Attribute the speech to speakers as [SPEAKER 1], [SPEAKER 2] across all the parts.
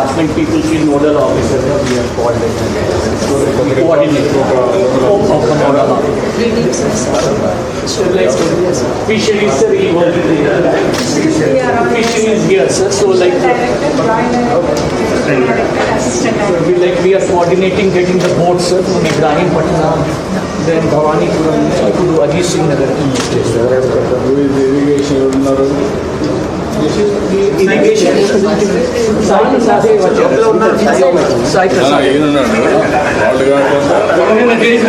[SPEAKER 1] department people, she's nodal officer. We have here, sir. So like, we like we are coordinating getting the boats, sir, from Ibrahim Patna. then Bhavanipuram to Ajit Singh Nagar. Irrigation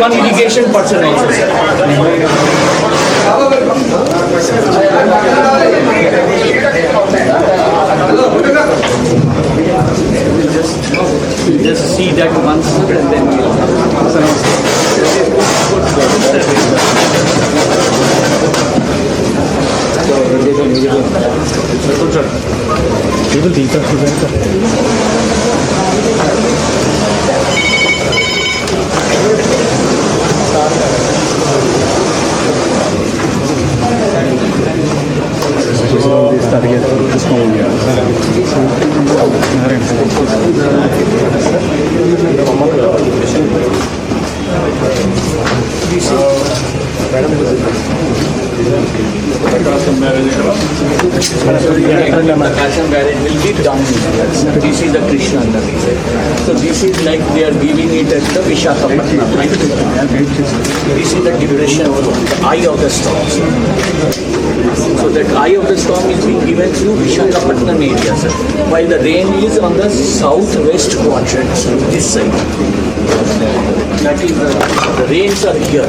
[SPEAKER 1] one irrigation person also. We'll just, we'll just see that once and then we'll. People teeth are Starting at this moment. Are giving it as the Vishakhapatnam. This is the duration of the eye of the storm. So that eye of the storm is being given through Vishakhapatnam area, sir. While the rain is on the southwest quadrant, this side. That is the, the rains are here.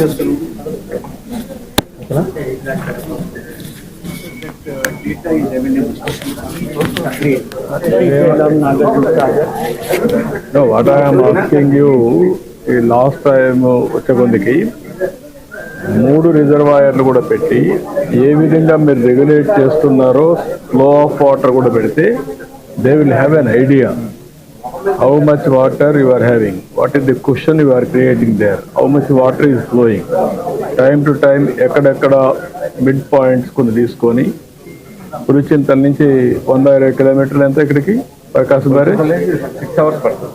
[SPEAKER 2] Prakasam
[SPEAKER 3] No, what I am asking you, ఈ last time వచ్చే కొందికి మూడు రిజర్వాయర్లు కూడా పెట్టి ఏ విధంగా మీరు regulate చేస్తున్నారో ఫ్లో ఆఫ్ వాటర్ కూడా పెడితే they will have an idea how much water you are having what is the question you are creating there how much water is flowing time to time ఎక్కడెక్కడ mid points కొన్ని తీసుకొని పులిచింతల నుంచి వంద ఇరవై కిలోమీటర్లు ఎంత ఇక్కడికి? ప్రకాశం గారి?
[SPEAKER 2] సిక్స్ అవర్స్ పడుతుంది.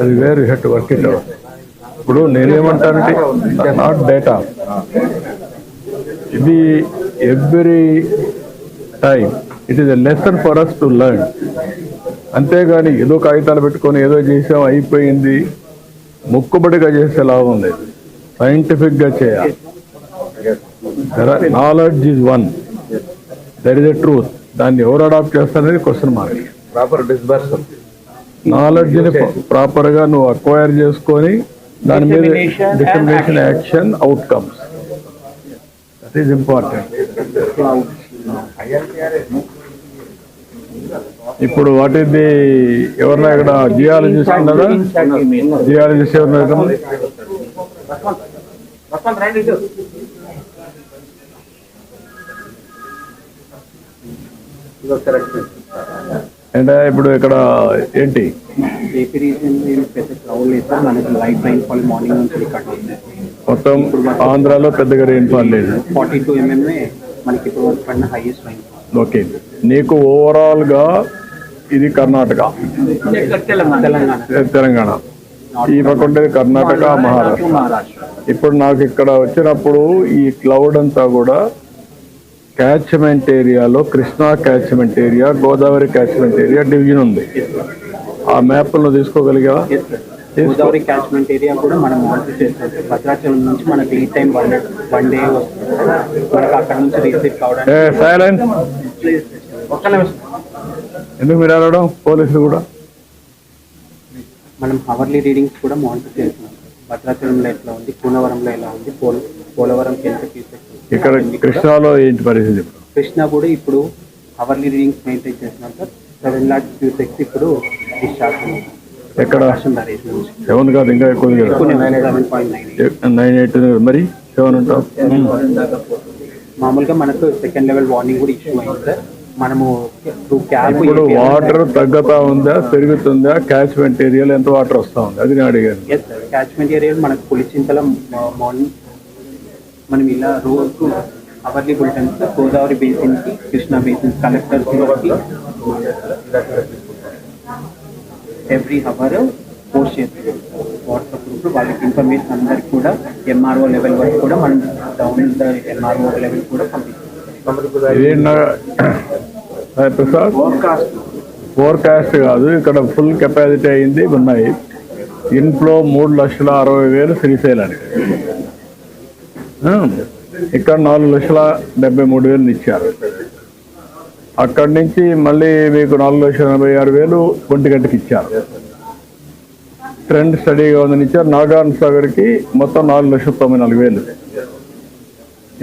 [SPEAKER 3] అది where you had work it out ఇప్పుడు నేనేమంటానంటే నాట్ డేటా ఇది every time it is a lesson for us to learn అంతేగాని ఏదో కాగితాలు పెట్టుకొని ఏదో చేసాం అయిపోయింది. ముక్కుబడిగా చేస్తే లాభం లేదు సైంటిఫిక్గా చేయాలి. Knowledge is one that is a truth దాన్ని ఎవరు అడాప్ట్ చేస్తారనేది క్వశ్చన్ మార్క్
[SPEAKER 2] ప్రాపర్ డిస్బర్సల్
[SPEAKER 3] నాలెడ్జ్ని ప్రాపర్గా నువ్వు అక్వైర్ చేసుకొని దాని మీద determination action outcomes that is important ఇప్పుడు వాట్ ఇది ఎవరన్నా ఇక్కడ జియాలజిస్ట్ ఉన్నారా జియాలజిస్ట్ ఎవరన్నా అంటే ఇప్పుడు ఇక్కడ ఏంటి? మొత్తం ఆంధ్రాలో పెద్దగా రెయిన్ఫాల్ లేదు.
[SPEAKER 4] ఫార్టీ టూ ఎంఎంఏ మనకి ఇప్పుడు వరకు పడిన హైయెస్ట్ రైన్
[SPEAKER 3] ఓకే. నీకు ఓవరాల్గా ఇది కర్ణాటక.
[SPEAKER 1] తెలంగాణ.
[SPEAKER 3] ఈ పక్క ఉండేది కర్ణాటక మహారాష్ట్ర. ఇప్పుడు నాకు ఇక్కడ వచ్చినప్పుడు ఈ క్లౌడ్ అంతా కూడా క్యాచ్మెంట్ ఏరియాలో Krishna catchment area Godavari catchment area division ఉంది. ఆ మ్యాప్లను తీసుకోగలిగా
[SPEAKER 4] గోదావరి క్యాచ్మెంట్ ఏరియా కూడా మనం మానిటర్ చేస్తాం. భద్రాచలం నుంచి మనకి ఈ టైం వన్ వన్ డే మనకి అక్కడ నుంచి రీసీవ్ కావడానికి ఒక్క నిమిషం.
[SPEAKER 3] ఎందుకు మీరు అడగడం? పోలీసులు కూడా?
[SPEAKER 4] మనం అవర్లీ రీడింగ్స్ కూడా మానిటర్ చేస్తున్నాం. భద్రాచలంలో ఎట్లా ఉంది? పూనవరంలో ఎలా ఉంది? పోల పోలవరంకి ఎంత
[SPEAKER 3] ఇక్కడ కృష్ణాలో ఏంటి పరిస్థితి
[SPEAKER 4] కృష్ణ కూడా ఇప్పుడు అవర్లీ రీడింగ్స్ మెయింటైన్ చేస్తున్నాం సార్. సెవెన్ లాక్ క్యూసెక్స్ ఇప్పుడు డిశ్చార్జ్
[SPEAKER 3] ఎక్కడ? సెవెన్ కాదు ఇంకా ఎక్కువ
[SPEAKER 4] నైన్
[SPEAKER 3] ఎయిట్ మరి సెవెన్ ఉంటాం?
[SPEAKER 4] మామూలుగా మనకు సెకండ్ లెవెల్ వార్నింగ్ కూడా ఇష్యూ అయింది సార్. మనము
[SPEAKER 3] ఇప్పుడు వాటర్ తగ్గుతా ఉందా పెరుగుతుందా? క్యాచ్మెంట్ ఏరియాలో ఎంత వాటర్ వస్తా ఉంది? అది నేను అడిగాను.
[SPEAKER 4] క్యాచ్మెంట్ ఏరియా మనకు పులిచింతల మార్నింగ్ మనం ఇలా రోజు అవర్లీ బులెటిన్స్ గోదావరి బేసిన్కి కృష్ణా బేసిన్స్ కలెక్టర్స్కి ఎవ్రీ అవర్ పోస్ట్ చేస్తున్నాం వాట్సాప్ గ్రూప్ వాళ్ళకి ఇన్ఫర్మేషన్ అందరికి కూడా ఎంఆర్ఓ లెవెల్ వరకు కూడా మనం డౌన్ ద ఎంఆర్ఓ లెవెల్ కూడా పంపిస్తాం.
[SPEAKER 3] ఫోర్కాస్ట్ కాదు ఇక్కడ ఫుల్ కెపాసిటీ అయింది ఉన్నాయి. ఇన్ఫ్లో మూడు లక్షల అరవై వేలు శ్రీశైలానికి. ఇక్కడ నాలుగు లక్షల డెబ్బై మూడు వేలు ఇచ్చారు అక్కడి నుంచి మళ్ళీ మీకు నాలుగు లక్షల ఎనభై ఆరు వేలు ఒంటిగంటకి ఇచ్చారు. ట్రెండ్ స్టడీగా ఉందని ఇచ్చారు. నాగార్జున సాగర్కి మొత్తం నాలుగు లక్షల తొంభై నాలుగు వేలు.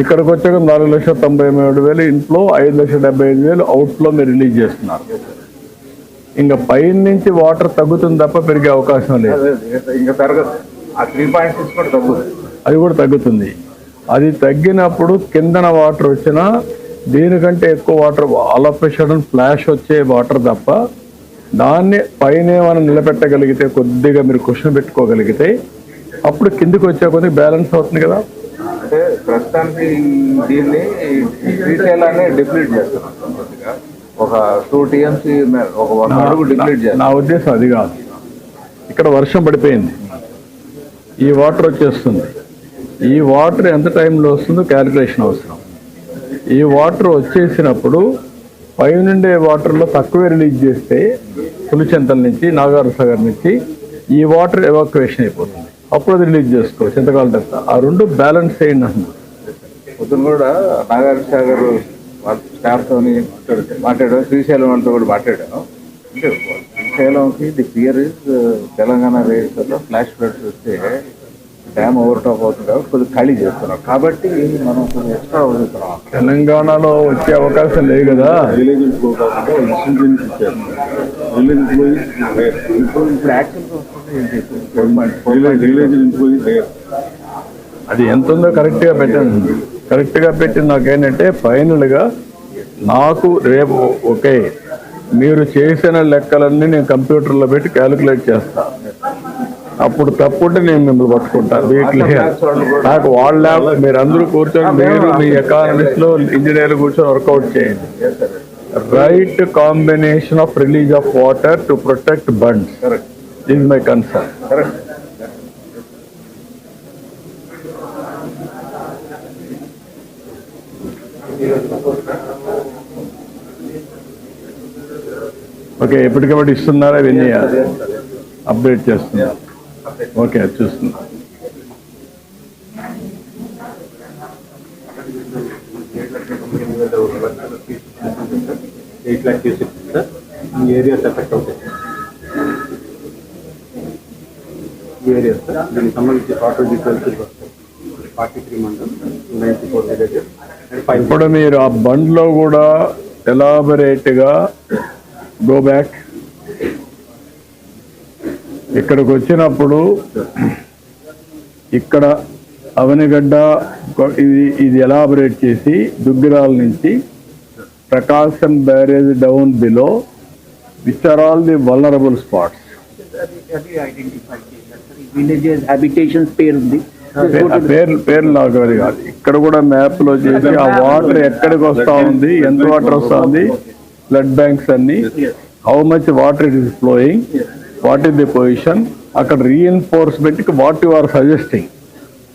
[SPEAKER 3] ఇక్కడికి వచ్చాక నాలుగు లక్షల తొంభై మూడు వేలు ఇంట్లో ఐదు లక్షల డెబ్బై ఐదు వేలు అవుట్లో మీరు రిలీజ్ చేస్తున్నారు. ఇంకా పైన నుంచి వాటర్ తగ్గుతుంది తప్ప పెరిగే అవకాశం లేదు.
[SPEAKER 2] ఇంకా పెరగదు. ఆ త్రీ పాయింట్ సిక్స్ కూడా తగ్గుతుంది.
[SPEAKER 3] అది కూడా తగ్గుతుంది. అది తగ్గినప్పుడు కిందన వాటర్ వచ్చినా దీనికంటే ఎక్కువ వాటర్ సడన్ ఫ్లాష్ వచ్చే వాటర్ తప్ప దాన్ని పైన మనం నిలబెట్టగలిగితే కొద్దిగా మీరు క్వశ్చన్ పెట్టుకోగలిగితే అప్పుడు కిందికి వచ్చే కొద్దిగా బ్యాలెన్స్ అవుతుంది కదా.
[SPEAKER 2] అంటే ప్రస్తుతానికి దీన్ని శ్రీశైలాన్ని డిప్లీట్ కొద్దిగా. ఒక టూ టీఎంసీ ఒక వన్ అడుగు డిప్లీట్
[SPEAKER 3] నా ఉద్దేశం అది కాదు. ఇక్కడ వర్షం పడిపోయింది. ఈ వాటర్ వచ్చేస్తుంది. ఈ వాటర్ ఎంత టైంలో వస్తుందో క్యాలిక్యులేషన్ అవసరం. ఈ వాటర్ వచ్చేసినప్పుడు పైనుండే వాటర్లో తక్కువే రిలీజ్ చేస్తే పులిచెంతల నుంచి నాగార్జున సాగర్ నుంచి ఈ వాటర్ ఎవాక్యువేషన్ అయిపోతుంది. అప్పుడు అది రిలీజ్ చేసుకో చింతకాల తర్వాత ఆ రెండు బ్యాలెన్స్ చేయండి అంటున్నారు
[SPEAKER 2] పొద్దున కూడా నాగార్జున సాగర్ స్టాఫ్తో స్టాఫ్ మాట్లాడాను శ్రీశైలం అంతా కూడా మాట్లాడాను అంటే శ్రీశైలంకి the clear is Telangana rates flash floods వస్తే డ్యామ్ ఓవర్ టాప్ అవుతుంది కాబట్టి కొద్దిగా ఖాళీ చేస్తున్నాం కాబట్టి మనం కొంచెం ఎక్స్ట్రా వదులుతున్నాం.
[SPEAKER 3] తెలంగాణలో వచ్చే అవకాశం లేదు కదా?
[SPEAKER 2] విలేజ్ కాకుండా ఇన్సూరెన్స్ ఇచ్చారు. విలేజ్ ఇప్పుడు ఇప్పుడు యాక్చువల్గా వస్తుంది విలేజ్ ఎంప్లాయీ
[SPEAKER 3] అది ఎంత ఉందో కరెక్ట్గా పెట్టండి. కరెక్ట్గా పెట్టి నాకేంటంటే ఫైనల్గా నాకు రేపు ఓకే మీరు చేసిన లెక్కలన్నీ నేను కంప్యూటర్లో పెట్టి క్యాలిక్యులేట్ చేస్తా. అప్పుడు తప్పుంటే నేను మిమ్మల్ని పట్టుకుంటా. Be clear. నాకు వాళ్ళ మీరు అందరూ కూర్చొని మీరు మీ ఎకానమిక్స్లో ఇంజనీర్లు కూర్చొని వర్కౌట్ చేయండి. Right combination of release of water to protect bunds this my concern okay ఎప్పటికప్పుడు ఇస్తున్నారా? ఇవన్నీ అప్డేట్ చేస్తున్నారు? ఓకే చూస్తున్నా.
[SPEAKER 4] ఎయిట్ ల్యాక్ క్యూసెక్స్ సార్ ఈ ఏరియాస్ ఎఫెక్ట్ అవుతాయి ఈ ఏరియా సార్ దీనికి సంబంధించి టోటల్ డీటెయిల్స్ వస్తాయి forty three mandal ninety four villages
[SPEAKER 3] ఇప్పుడు మీరు ఆ బండ్లో కూడా ఎలాబరేట్గా గో బ్యాక్ ఇక్కడికి వచ్చినప్పుడు ఇక్కడ అవనిగడ్డ ఇది ఇది ఎలాబరేట్ చేసి దుగ్గిరాల నుంచి Prakasam barrage down below which are all the vulnerable spots.
[SPEAKER 4] పేరు
[SPEAKER 3] అది కాదు. ఇక్కడ కూడా మ్యాప్లో చేసి ఆ వాటర్ ఎక్కడికి వస్తా ఉంది ఎంత వాటర్ వస్తా ఉంది బ్లడ్ బ్యాంక్స్ అన్ని. How much water it is flowing what is the position? అక్కడ రీఎన్ఫోర్స్మెంట్కి వాట్ యు ఆర్ సజెస్టింగ్?